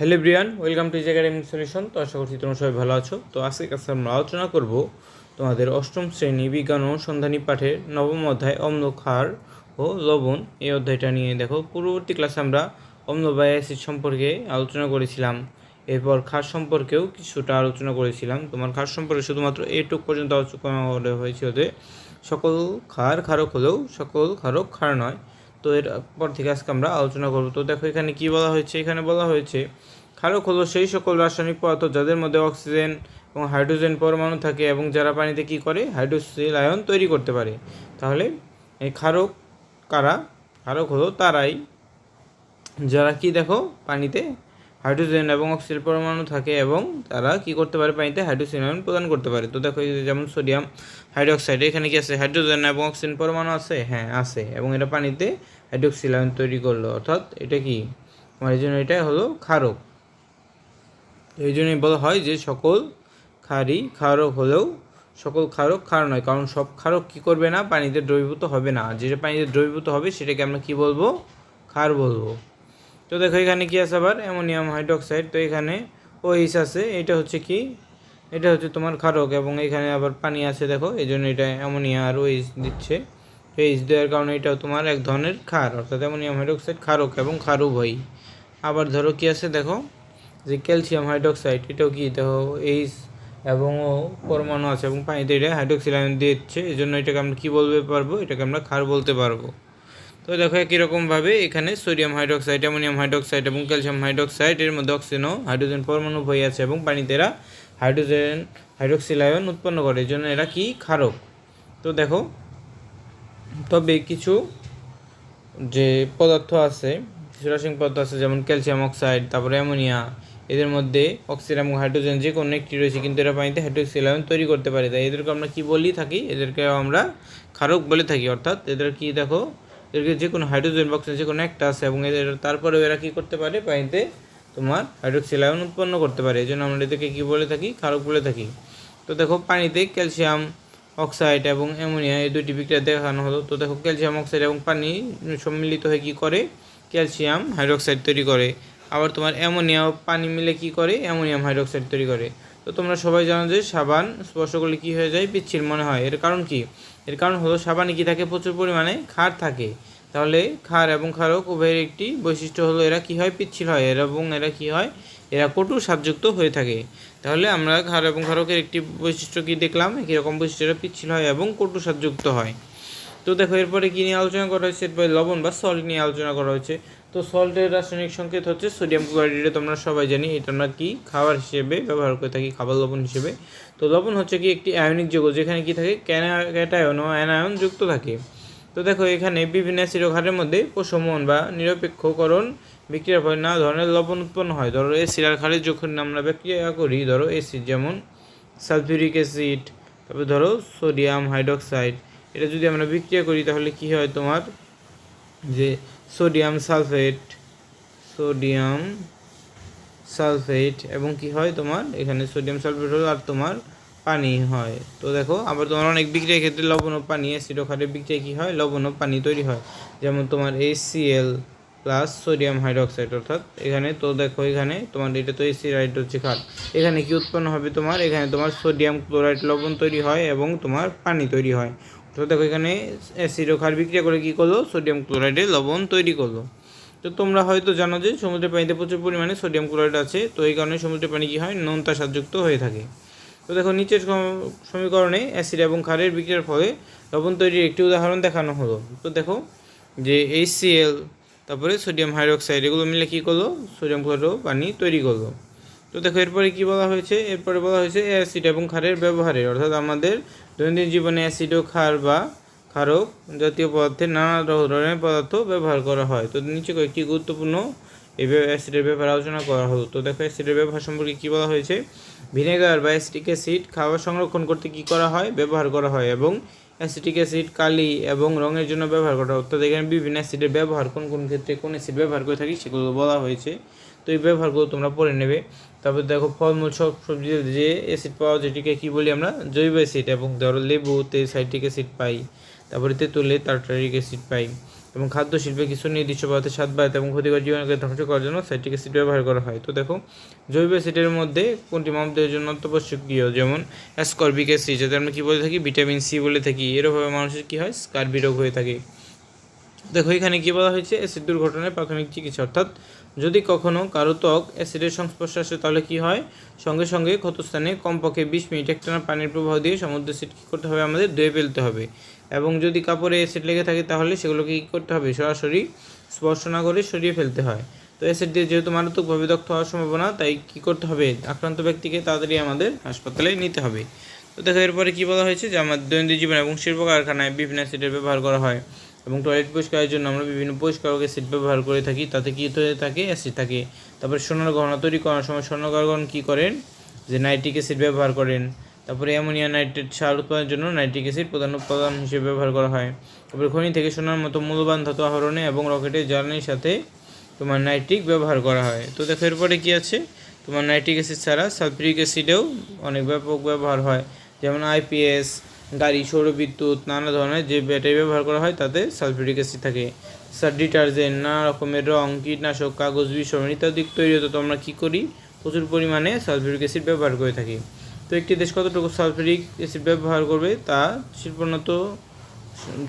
Hello Brian welcome to academic solution তো আশা করছি তোমরা সবাই ভালো আছো। তো আজকে কাছে আমরা আলোচনা করব তোমাদের অষ্টম শ্রেণি বিজ্ঞান অনুসন্ধানী পাঠের নবম অধ্যায় অম্ল, ক্ষার ও লবণ। এই অধ্যায়টা নিয়ে দেখো, পূর্ববর্তী ক্লাসে আমরা অম্ল বা সম্পর্কে আলোচনা করেছিলাম। এরপর ক্ষার সম্পর্কেও কিছুটা আলোচনা করেছিলাম। তোমার ক্ষার সম্পর্কে শুধুমাত্র এইটুক পর্যন্ত আলোচনা হয়েছিল যে সকল ক্ষার ক্ষারক হলেও সকল ক্ষারক ক্ষার নয়। তো এর পর থেকে আজকে আমরা আলোচনা করব। তো দেখো এখানে কি বলা হয়েছে? এখানে বলা হয়েছে ক্ষারক হলো সেই সকল রাসায়নিক পদার্থ যাদের মধ্যে অক্সিজেন এবং হাইড্রোজেন পরমাণু থাকে এবং যারা পানিতে কি করে? হাইড্রোসিল আয়ন তৈরি করতে পারে। তাহলে এই ক্ষারক কারা? ক্ষারক হলো তারাই, যারা কি দেখো? পানিতে হাইড্রোজেন এবং অক্সিজেন পরমাণু থাকে এবং তারা কি করতে পারে? পানিতে হাইড্রোজেন আয়ন প্রদান করতে পারে। তো দেখো যেমন সোডিয়াম হাইড্রোক্সাইড, এখানে কি আছে? হাইড্রোজেন এবং অক্সিজেন পরমাণু আছে? হ্যাঁ আছে। এবং এটা পানিতে হাইড্রোক্সিল আয়ন তৈরি করল। অর্থাৎ এটা কি? আমার এই জন্য এটা হলো ক্ষারক। এই জন্যই বলা হয় যে সকল ক্ষারই ক্ষারক হলেও সকল ক্ষারক ক্ষার নয়, কারণ সব ক্ষারক কি করবে না? পানিতে দ্রবীভূত হবে না। যেটা পানিতে দ্রবীভূত হবে, সেটাকে আমরা কি বলব? ক্ষার বলব। তো দেখো, এখানে কি আছে আবার? Ammonium hydroxide. তো এখানে ওইস আছে, এটা হচ্ছে কি? এটা হচ্ছে তোমার ক্ষারক এবং এখানে আবার পানি আছে, দেখো। এই জন্য এটা অ্যামোনিয়া আর ওইস দিচ্ছে। এইচ দেওয়ার কারণে এটাও তোমার এক ধরনের ক্ষার, অর্থাৎ অ্যামোনিয়াম হাইড্রোক্সাইড, ক্ষারক এবং ক্ষার উভয়ই আবার ধরো কি আছে, দেখো? যে ক্যালসিয়াম হাইড্রোক্সাইড, এটাও কি? দেখো এইচ এবং ও পরমাণু আছে এবং পানিতে এটা হাইড্রোক্সিল দিচ্ছে। এই জন্য এটাকে আমরা কী বলতে পারব? এটাকে আমরা ক্ষার বলতে পারব। তো দেখো একই রকমভাবে এখানে সোডিয়াম হাইড্রোক্সাইড, অ্যামোনিয়াম হাইড্রোক্সাইড এবং ক্যালসিয়াম হাইড্রোক্সাইড এর মধ্যে অক্সিজেন ও হাইড্রোজেন পরমাণু হয়ে আছে এবং পানিতে এরা হাইড্রোজেন হাইড্রোক্সিল আয়ন উৎপন্ন করে। এই জন্য এরা কি? ক্ষারক। তো দেখো, তবে কিছু যে পদার্থ আছে, কিছু রাসায়নিক পদার্থ আছে, যেমন ক্যালসিয়াম অক্সাইড, তারপরে অ্যামোনিয়া, এদের মধ্যে অক্সিজেন এবং হাইড্রোজেন যে কোনো একটি রয়েছে, কিন্তু এরা পানিতে হাইড্রোক্সিল আয়ন তৈরি করতে পারে। তাই এদেরকে আমরা কি বলি থাকি? এদেরকে আমরা ক্ষারক বলে থাকি। অর্থাৎ এদের কি দেখো এদেরকে যে কোনো হাইড্রোজেন বক্সে যে কোনো একটা আছে এবং এদের তারপরেও এরা কী করতে পারে? পানিতে তোমার হাইড্রোক্সিল আয়ন উৎপন্ন করতে পারে। এই জন্য আমরা এদেরকে কী বলে থাকি? ক্ষারক বলে থাকি। তো দেখো, পানিতে ক্যালসিয়াম অক্সাইড এবং অ্যামোনিয়া এই দুইটি বিক্রিয়া দেখানো হলো। তো দেখো ক্যালসিয়াম অক্সাইড এবং পানি সম্মিলিত হয়ে কী করে? ক্যালসিয়াম হাইড্রোক্সাইড তৈরি করে। আবার তোমার অ্যামোনিয়া ও পানি মিলে কি করে? অ্যামোনিয়াম হাইড্রোক্সাইড তৈরি করে। তো তোমরা সবাই জানো যে সাবান স্পর্শ করলে কী হয়ে যায়? পিচ্ছিল মনে হয়। এর কারণ কি? এর কারণ হলো সাবানে কি থাকে? প্রচুর পরিমাণে ক্ষার থাকে। তাহলে ক্ষার এবং ক্ষারক উভয়ের একটি বৈশিষ্ট্য হলো এরা কি হয়? পিচ্ছিল হয়। এরা এবং এরা কি হয়? এরা কটু স্বাদযুক্ত হয়ে থাকে। তাহলে আমরা ক্ষার এবং ক্ষারকের একটি বৈশিষ্ট্য কি দেখলাম? একই রকম বৈশিষ্ট্য এরা পিচ্ছিল হয় এবং কটু স্বাদযুক্ত হয়। তো দেখো, এরপরে কী নিয়ে আলোচনা করা হয়েছে? এরপরে লবণ বা সল্ট নিয়ে আলোচনা করা হয়েছে। তো সল্টের রাসায়নিক সংকেত হচ্ছে সোডিয়াম ক্লোরাইডে তোমরা সবাই জানি, এটা আমরা কি? খাবার হিসেবে ব্যবহার করে থাকি, খাবার লবণ হিসেবে। তো লবণ হচ্ছে কি একটি আয়নিক যৌগ যেখানে কি থাকে? ক্যাটায়ন ও অ্যানায়ন যুক্ত থাকে। তো দেখো, এখানে বিভিন্ন অ্যাসিড মধ্যে প্রশমন বা নিরপেক্ষকরণ বিক্রিয়ার ফলে নানা ধরনের লবণ উৎপন্ন হয়। ধরো অ্যাসিড আর ক্ষারের যখন আমরা বিক্রিয়া করি, ধরো অ্যাসিড যেমন সালফিউরিক অ্যাসিড তারপরে ধরো সোডিয়াম হাইড্রোক্সাইড এটা যদি আমরা বিক্রিয়া করি, তাহলে কি হয় তোমার? যে সোডিয়াম সালফেট সোডিয়াম সালফেট এবং কি হয় তোমার? এখানে সোডিয়াম সালফেট হলো আর তোমার পানি হয়। তো দেখো, আবার তোমার অনেক বিক্রিয়ার ক্ষেত্রে লবণ ও পানি অ্যাসিড ক্ষারের বিক্রিয়া কী হয়? লবণ ও পানি তৈরি হয়। যেমন তোমার এসিএল প্লাস সোডিয়াম হাইড্রোক্সাইড অর্থাৎ এখানে তো দেখো, এখানে তোমার এটা তো এসিরাইড হচ্ছে ক্ষার এখানে কি উৎপন্ন হবে তোমার? এখানে তোমার সোডিয়াম ক্লোরাইড লবণ তৈরি হয় এবং তোমার পানি তৈরি হয়। তো দেখো এখানে অ্যাসিড ও ক্ষার বিক্রিয়া করে কী করল? সোডিয়াম ক্লোরাইডে লবণ তৈরি করল। তো তোমরা হয়তো জানো যে সমুদ্রের পানিতে প্রচুর পরিমাণে সোডিয়াম ক্লোরাইড আছে। তো এই কারণে সমুদ্রের পানি কী হয়? নোনতা স্বাদযুক্ত হয়ে থাকে। তো দেখো নিচের সমীকরণে অ্যাসিড এবং ক্ষারের বিক্রিয়ার ফলে লবণ তৈরির একটি উদাহরণ দেখানো হলো। তো দেখো যে এইচসিএল তারপরে সোডিয়াম হাইড্রোক্সাইড এগুলো মিলে কী করল? সোডিয়াম ক্লোরাইড পানি তৈরি করল। তো দেখো, এরপরে কী বলা হয়েছে? এরপরে বলা হয়েছে অ্যাসিড এবং ক্ষারের ব্যবহারের। অর্থাৎ আমাদের দৈনন্দিন জীবনে অ্যাসিড ও ক্ষার বা ক্ষারক জাতীয় পদার্থের নানা ধরনের পদার্থ ব্যবহার করা হয়। তো নিচে কয়েকটি গুরুত্বপূর্ণ এই অ্যাসিডের ব্যাপারে আলোচনা করা হলো। তো দেখো অ্যাসিডের ব্যবহার সম্পর্কে কী বলা হয়েছে? ভিনেগার বা অ্যাসিটিক অ্যাসিড খাবার সংরক্ষণ করতে কী করা হয়? ব্যবহার করা হয় এবং অ্যাসিটিক অ্যাসিড কালি এবং রঙের জন্য ব্যবহার করা হয়। অর্থাৎ এখানে বিভিন্ন অ্যাসিডের ব্যবহার, কোন কোন ক্ষেত্রে কোন অ্যাসিড ব্যবহার করে থাকি সেগুলো বলা হয়েছে। তো এই ব্যবহারগুলো তোমরা পড়ে নেবে। তারপর দেখো ফলমূল সব সবজি, যে অ্যাসিড পাওয়া যেটিকে কী বলি আমরা? জৈব অ্যাসিড এবং ধরো লেবুতে সাইট্রিক অ্যাসিড পাই। তারপরে তেঁতুলে টার্টারিক অ্যাসিড পাই। এবং খাদ্য শিল্পে কিছু নির্দিষ্ট পদার্থের স্বাদ বাড়াতে এবং ক্ষতিকর জীবনকে ধ্বংস করার জন্য সাইট্রিক অ্যাসিড ব্যবহার করা হয়। তো দেখো, জৈব অ্যাসিডের মধ্যে কোনটি মানবদেহের জন্য অত্যাবশ্যকীয় যেমন অ্যাসকর্বিক অ্যাসিড যাতে আমরা কী বলে থাকি? ভিটামিন সি বলে থাকি। এরভাবে মানুষের কী হয়? স্কার্বি রোগ হয়ে থাকে। দেখো, এখানে কী বলা হয়েছে? অ্যাসিড দুর্ঘটনায় প্রাথমিক চিকিৎসা, অর্থাৎ যদি কখনো কারও ত্বক অ্যাসিডের সংস্পর্শে আসে, তাহলে কি হয়? সঙ্গে সঙ্গে ক্ষতস্থানে কমপক্ষে বিশ মিনিট একটানা পানির প্রবাহ দিয়ে সমুদ্র অ্যাসিড কী করতে হবে? আমাদের ধুয়ে ফেলতে হবে। এবং যদি কাপড়ে অ্যাসিড লেগে থাকে, তাহলে সেগুলোকে কী করতে হবে? সরাসরি স্পর্শ না করে সরিয়ে ফেলতে হয়। তো অ্যাসিড দিয়ে যেহেতু মারাত্মকভাবে দগ্ধ হওয়ার সম্ভাবনা, তাই কী করতে হবে? আক্রান্ত ব্যক্তিকে তাড়াতাড়ি আমাদের হাসপাতালে নিতে হবে। তো দেখো, এরপরে কী বলা হয়েছে? যে, আমার দৈনন্দিন জীবনে এবং শিল্প কারখানায় বিভিন্ন অ্যাসিডের ব্যবহার করা হয়। এবং টয়লেট পরিষ্কারের জন্য আমরা বিভিন্ন পরিষ্কারক অ্যাসিড ব্যবহার করে থাকি, তাতে কী হয়ে থাকে? অ্যাসিড থাকে। তারপরে সোনার গহনা তৈরি করার সময় স্বর্ণকারগণ কী করেন? যে নাইট্রিক অ্যাসিড ব্যবহার করেন। তারপরে অ্যামোনিয়া নাইট্রেট সার উৎপাদনের জন্য নাইট্রিক অ্যাসিড প্রধান উপাদান হিসেবে ব্যবহার করা হয়। তারপরে খনি থেকে সোনার মতো মূল্যবান ধাতু আহরণে এবং রকেটের জ্বালানির সাথে তোমার নাইট্রিক ব্যবহার করা হয়। তো দেখো এরপরে কী আছে? তোমার নাইট্রিক অ্যাসিড ছাড়া সালফিউরিক অ্যাসিডেও অনেক ব্যাপক ব্যবহার হয়। যেমন আইপিএস গাড়ি সৌরবিদ্যুৎ নানা ধরনের যে ব্যাটারি ব্যবহার করা হয়, তাতে সালফিউরিক অ্যাসিড থাকে। স্যার ডিটারজেন্ট নানা রকমের রং, কীটনাশক, কাগজ বিস্মরণ ইত্যাদি তৈরি হতো। তো আমরা কী করি? প্রচুর পরিমাণে সালফিউরিক অ্যাসিড ব্যবহার করে থাকি। তো একটি দেশ কতটুকু সালফিউরিক অ্যাসিড ব্যবহার করবে, তা শিল্পোন্নত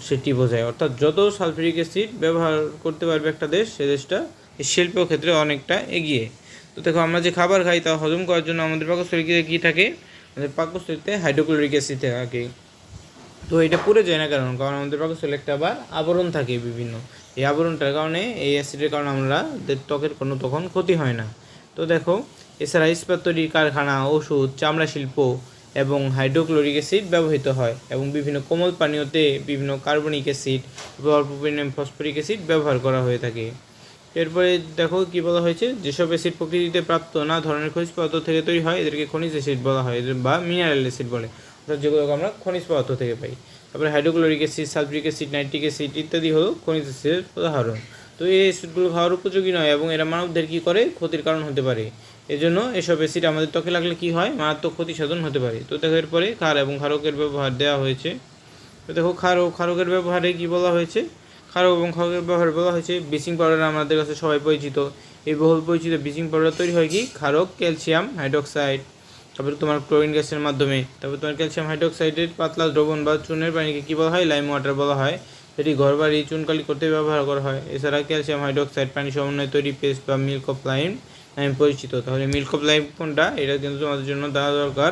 সেটি বোঝায়। অর্থাৎ যত সালফিউরিক অ্যাসিড ব্যবহার করতে পারবে একটা দেশ, সে দেশটা শিল্প ক্ষেত্রে অনেকটা এগিয়ে। তো দেখো, আমরা যে খাবার খাই, তা হজম করার জন্য আমাদের পাকস্থলীতে কী থাকে? আমাদের পাকস্থলীতে হাইড্রোক্লোরিক অ্যাসিড থাকে। তো এটা পুড়ে যায় না কারণ কারণ আমাদের পাকস্থলী একটা আবার আবরণ থাকে বিভিন্ন। এই আবরণটার কারণে, এই অ্যাসিডের কারণে আমরা ত্বকের কোনো তখন ক্ষতি হয় না। তো দেখো, এছাড়া ইস্পাত তৈরির কারখানা, ওষুধ, চামড়া শিল্প এবং হাইড্রোক্লোরিক অ্যাসিড ব্যবহৃত হয় এবং বিভিন্ন কোমল পানীয়তে বিভিন্ন কার্বনিক অ্যাসিড ফসফরিক অ্যাসিড ব্যবহার করা হয়ে থাকে। এরপরে দেখো কি বলা হয়েছে? যেসব অ্যাসিড প্রকৃতিতে প্রাপ্ত না ধরনের খনিজ পদার্থ থেকে তৈরি হয়, এদেরকে খনিজ অ্যাসিড বলা হয় বা মিনারেল অ্যাসিড বলে। যেগুলোকে আমরা খনিজ পদার্থ থেকে পাই। তারপরে hydrochloric acid sulphuric acid, nitric acid ইত্যাদি হলো খনিজ অ্যাসিডের উদাহরণ। তো এই অ্যাসিডগুলো খাওয়ার উপযোগী নয় এবং এরা মানবদের কী করে? ক্ষতির কারণ হতে পারে। এজন্য এসব অ্যাসিড আমাদের ত্বকে লাগলে কী হয়? মারাত্মক ক্ষতি সাধন হতে পারে। তো দেখো এরপরে ক্ষার এবং ক্ষারকের ব্যবহার দেওয়া হয়েছে। তো দেখো ক্ষার ও ক্ষারকের ব্যবহারে কী বলা হয়েছে? ক্ষারক এবং ক্ষারকের ব্যবহার বলা হয়েছে ব্লিচিং পাউডার। আমাদের কাছে সবাই পরিচিত। এই বহুল পরিচিত ব্লিচিং পাউডার তৈরি হয় কি? ক্ষারক, ক্যালসিয়াম, হাইড্রোক্সাইড। তারপরে তোমার ক্লোরিন গ্যাসের মাধ্যমে, তারপরে তোমার ক্যালসিয়াম হাইড্রোক্সাইডের পাতলা দ্রবণ বা চুনের পানিকে কী বলা হয়? লাইম ওয়াটার বলা হয়। এটি ঘর বাড়ি, চুনকালি করতে ব্যবহার করা হয়। এছাড়া ক্যালসিয়াম হাইড্রোক্সাইড পানি সমন্বয়ে তৈরি পেস্ট বা মিল্ক অফ লাইম নামে পরিচিত। তাহলে মিল্ক অফ লাইম কোনটা? এটা কিন্তু তোমাদের জন্য দেওয়া দরকার।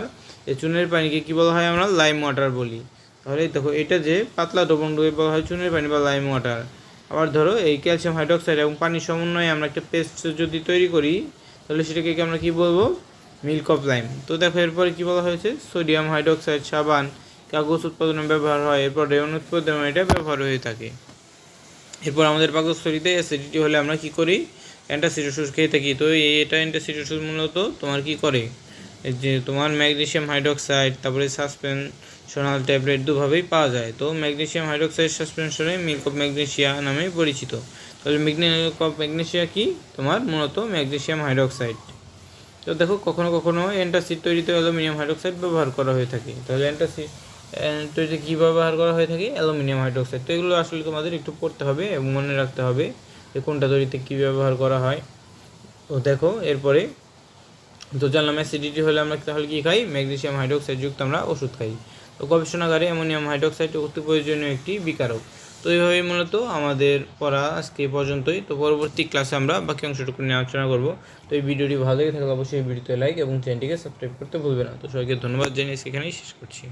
এই চুনের পানিকে কী বলা হয় আমরা? লাইম ওয়াটার বলি। তাহলে দেখো, এটা যে পাতলা দ্রবণকে বলা হয় চুনের পানি বা লাইম ওয়াটার আবার ধরো, এই ক্যালসিয়াম হাইড্রোক্সাইড এবং পানির সমন্বয়ে আমরা একটা পেস্ট যদি তৈরি করি, তাহলে সেটাকে আমরা কী বলব? মিল্ক অফ লাইম তো দেখো, এরপরে কী বলা হয়েছে? সোডিয়াম হাইড্রোক্সাইড সাবান, কাগজ উৎপাদনে ব্যবহার হয়। এরপর রেয়ন উৎপাদনে এটা ব্যবহার হয়ে থাকে। এরপর আমাদের পাকস্থলীতে অ্যাসিডিটি হলে আমরা কি করি? অ্যান্টাসিড ওষুধ খেয়ে থাকি। তো এই এটা অ্যান্টাসিড ওষুধ মূলত তোমার কি করে? যে তোমার ম্যাগনেসিয়াম হাইড্রোক্সাইড তারপরে সাসপেনশনাল ট্যাবলেট দুভাবেই পাওয়া যায়। তো ম্যাগনেসিয়াম হাইড্রোক্সাইড সাসপেনশনে মিল্ক অফ ম্যাগনেসিয়া নামে পরিচিত। তাহলে মিল্ক অফ ম্যাগনেসিয়া কি? তোমার মূলত ম্যাগনেসিয়াম হাইড্রোক্সাইড তো দেখো, কখনো কখনো অ্যান্টাসিড তৈরিতে অ্যালুমিনিয়াম হাইড্রোক্সাইড ব্যবহার করা হয়ে থাকে। তাহলে অ্যান্টাসিড তৈরিতে কী ব্যবহার করা হয়ে থাকে? অ্যালুমিনিয়াম হাইড্রোক্সাইড তো এগুলো আসলে তোমাদের একটু পড়তে হবে এবং মনে রাখতে হবে যে কোনটা তৈরিতে কী ব্যবহার করা হয়। তো দেখো, এরপরে তো জানলাম অ্যাসিডিটি হলে আমরা তাহলে কী খাই? ম্যাগনেসিয়াম হাইড্রোক্সাইড যুক্ত আমরা ওষুধ খাই। তো গবেষণাগারে অ্যামোনিয়াম হাইড্রোক্সাইড অতি প্রয়োজনীয় একটি বিকারক। তো এইভাবেই মূলত আমাদের পড়া আজকে পর্যন্তই। তো পরবর্তী ক্লাসে আমরা বাকি অংশটুকু নিয়ে আলোচনা করব। তো এই ভিডিওটি ভালো লেগে থাকলে অবশ্যই ভিডিওতে লাইক এবং চ্যানেলটিকে সাবস্ক্রাইব করতে ভুলবে না। তো সবাইকে ধন্যবাদ জানিয়ে সেখানেই শেষ করছি।